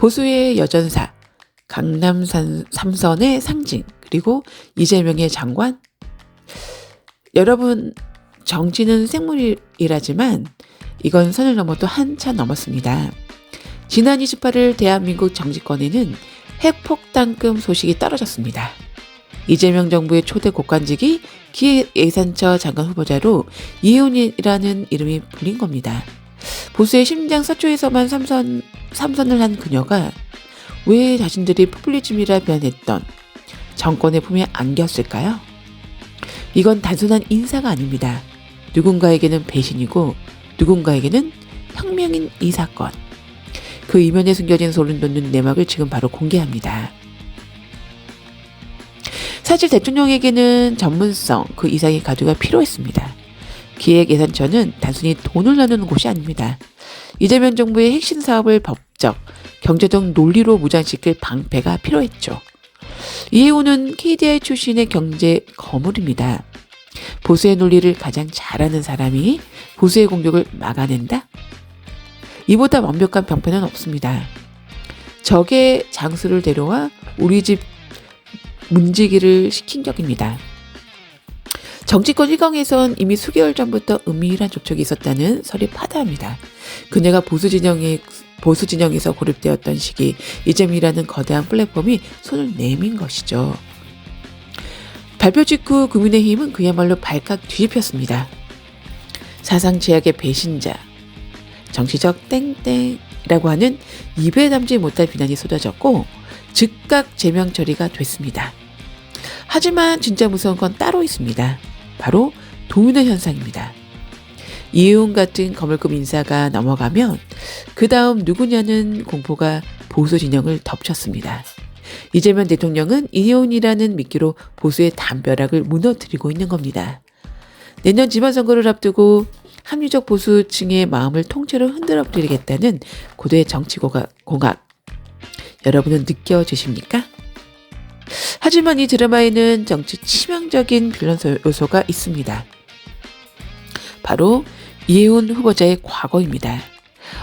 보수의 여전사, 강남 산, 삼선의 상징, 그리고 이재명의 장관. 여러분, 정치는 생물이라지만 이건 선을 넘어도 한참 넘었습니다. 지난 28일 대한민국 정치권에는 핵폭탄급 소식이 떨어졌습니다. 이재명 정부의 초대 국관직이 기획예산처 장관 후보자로 이혜훈이라는 이름이 불린 겁니다. 보수의 심장 서초에서만 삼선, 삼선을 한 그녀가 왜 자신들이 포퓰리즘이라 비난했던 정권의 품에 안겼을까요? 이건 단순한 인사가 아닙니다. 누군가에게는 배신이고 누군가에게는 혁명인 이 사건. 그 이면에 숨겨진 소름 돋는 내막을 지금 바로 공개합니다. 사실 대통령에게는 전문성 그 이상의 가두가 필요했습니다. 기획예산처는 단순히 돈을 나누는 곳이 아닙니다. 이재명 정부의 핵심 사업을 법적, 경제적 논리로 무장시킬 방패가 필요했죠. 이해우는 KDI 출신의 경제 거물입니다. 보수의 논리를 가장 잘하는 사람이 보수의 공격을 막아낸다? 이보다 완벽한 병폐는 없습니다. 적의 장수를 데려와 우리 집 문지기를 시킨 격입니다. 정치권 1강에선 이미 수개월 전부터 은밀한 접촉이 있었다는 설이 파다합니다. 그녀가 보수 진영에 보수 진영에서 고립되었던 시기 이재명이라는 거대한 플랫폼이 손을 내민 것이죠. 발표 직후 국민의힘은 그야말로 발칵 뒤집혔습니다. 사상 제약의 배신자, 정치적 땡땡이라고 하는 입에 담지 못할 비난이 쏟아졌고 즉각 제명 처리가 됐습니다. 하지만 진짜 무서운 건 따로 있습니다. 바로 도윤의 현상입니다. 이혜훈 같은 거물급 인사가 넘어가면 그 다음 누구냐는 공포가 보수 진영을 덮쳤습니다. 이재명 대통령은 이혜훈이라는 미끼로 보수의 담벼락을 무너뜨리고 있는 겁니다. 내년 지방선거를 앞두고 합리적 보수층의 마음을 통째로 흔들어 버리겠다는 고도의 정치공학 공학. 여러분은 느껴지십니까? 하지만 이 드라마에는 정치 치명적인 빌런 요소가 있습니다. 바로 이혜훈 후보자의 과거입니다.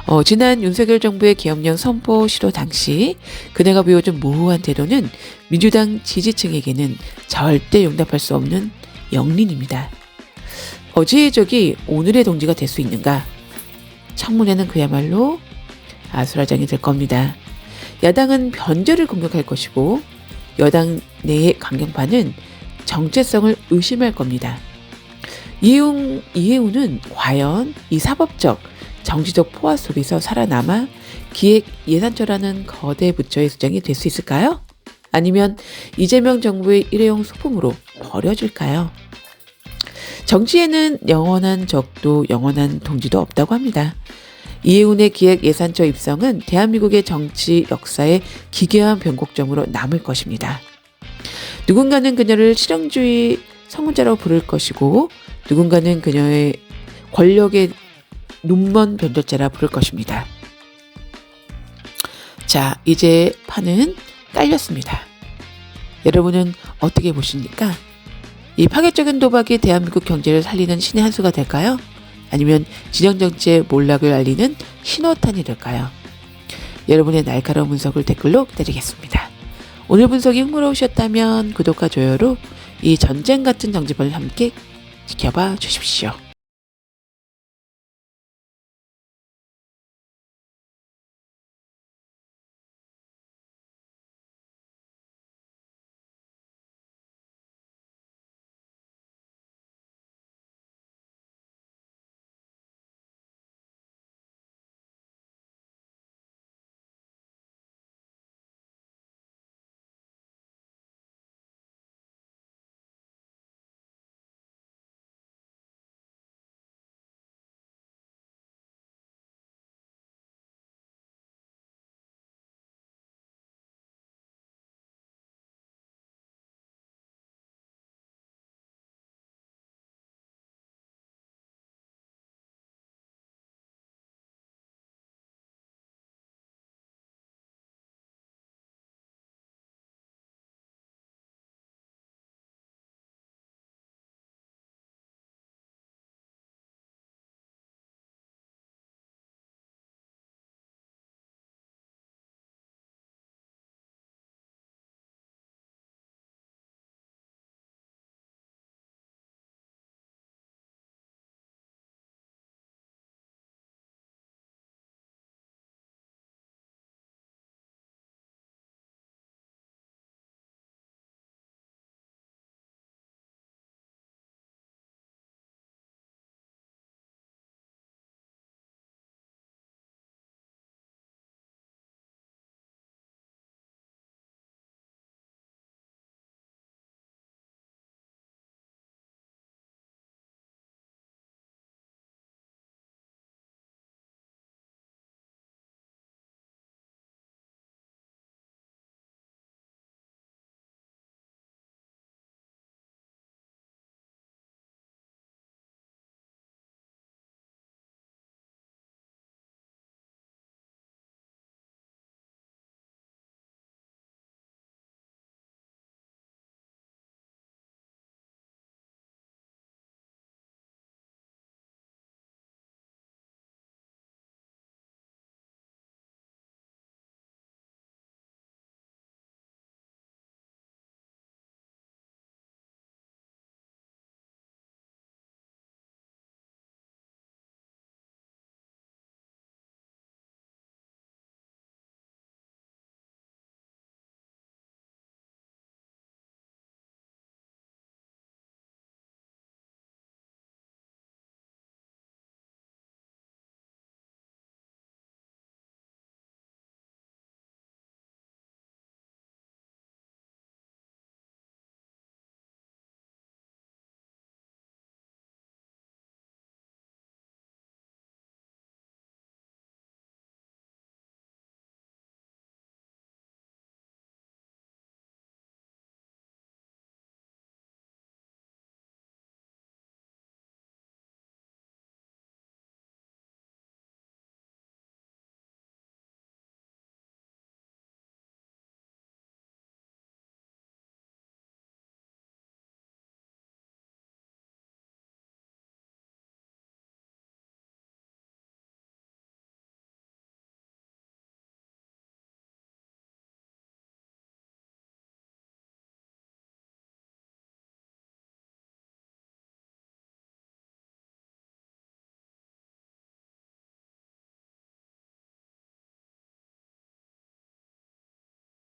어, 지난 윤석열 정부의 계엄령 선포 시도 당시 그네가 보여준 모호한 태도는 민주당 지지층에게는 절대 용납할 수 없는 영린입니다. 어제의 적이 오늘의 동지가 될 수 있는가? 청문회는 그야말로 아수라장이 될 겁니다. 야당은 변절을 공격할 것이고 여당 내의 강경파는 정체성을 의심할 겁니다. 이해웅, 이해우는 과연 이 사법적, 정치적 포화 속에서 살아남아 기획 예산처라는 거대 부처의 수장이 될 수 있을까요? 아니면 이재명 정부의 일회용 소품으로 버려질까요? 정치에는 영원한 적도 영원한 동지도 없다고 합니다. 이해운의 기획 예산처 입성은 대한민국의 정치 역사의 기괴한 변곡점으로 남을 것입니다. 누군가는 그녀를 실용주의 성문자라고 부를 것이고 누군가는 그녀의 권력의 눈먼 변절자라 부를 것입니다. 자, 이제 판은 깔렸습니다. 여러분은 어떻게 보십니까? 이 파괴적인 도박이 대한민국 경제를 살리는 신의 한 수가 될까요? 아니면 진영 정치의 몰락을 알리는 신호탄이 될까요? 여러분의 날카로운 분석을 댓글로 기다리겠습니다. 오늘 분석이 흥미로우셨다면 구독과 좋아요로 이 전쟁 같은 정치판을 함께 지켜봐 주십시오.